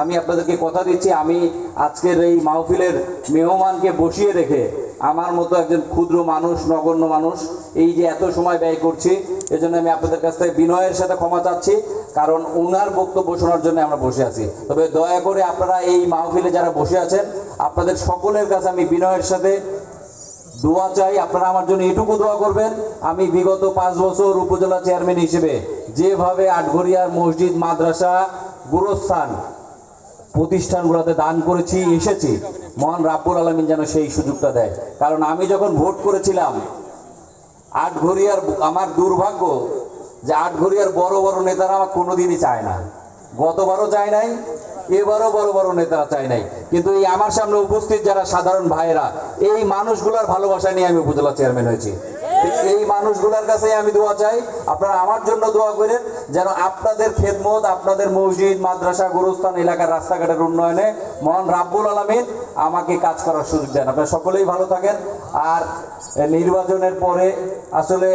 আমি আপনাদেরকে কথা দিচ্ছি, আমি আজকের এই মাহফিলের মেহমানকে বসিয়ে রেখে আমার মতো একজন ক্ষুদ্র মানুষ, নগণ্য মানুষ, এই যে এত সময় ব্যয় করছি, এজন্য আমি আপনাদের কাছ থেকে বিনয়ের সাথে ক্ষমা চাচ্ছি, কারণ ওনার বক্তব্য শোনার জন্য আমরা বসে আছি। তবে দয়া করে আপনারা এই মাহফিলে যারা বসে আছেন, আপনাদের সকলের কাছে আমি বিনয়ের সাথে দোয়া চাই, আপনারা আমার জন্য এটুকু দোয়া করবেন। আমি বিগত পাঁচ বছর উপজেলা চেয়ারম্যান হিসেবে যেভাবে আটঘরিয়ার মসজিদ, মাদ্রাসা, গুরুস্থান প্রতিষ্ঠানগুলোতে দান করেছি, এসেছি। মহান রাব্বুল আলমিন যেন সেই সুযোগটা দেয়। কারণ আমি যখন ভোট করেছিলাম আটঘরিয়ার আমার দুর্ভাগ্য যে আটঘরিয়ার বড় বড় নেতারা আমার কোনোদিনই চায় না। গতবারও চায় নাই, এবারও বড় বড় নেতারা চায় নাই। কিন্তু এই আমার সামনে উপস্থিত যারা সাধারণ ভাইয়েরা, এই মানুষগুলোর ভালোবাসা নিয়ে আমি উপজেলা চেয়ারম্যান হয়েছি। এই মানুষগুলোর কাছে আমি দোয়া চাই। আপনারা আমার জন্য দোয়া করেন যেন আপনাদের খেদমত, আপনাদের মসজিদ, মাদ্রাসা, গুরুস্থান, এলাকার রাস্তাঘাটের উন্নয়নে মহান রাব্বুল আলমিন আমাকে কাজ করার সুযোগ দেন। আপনারা সকলেই ভালো থাকেন। আর নির্বাচনের পরে আসলে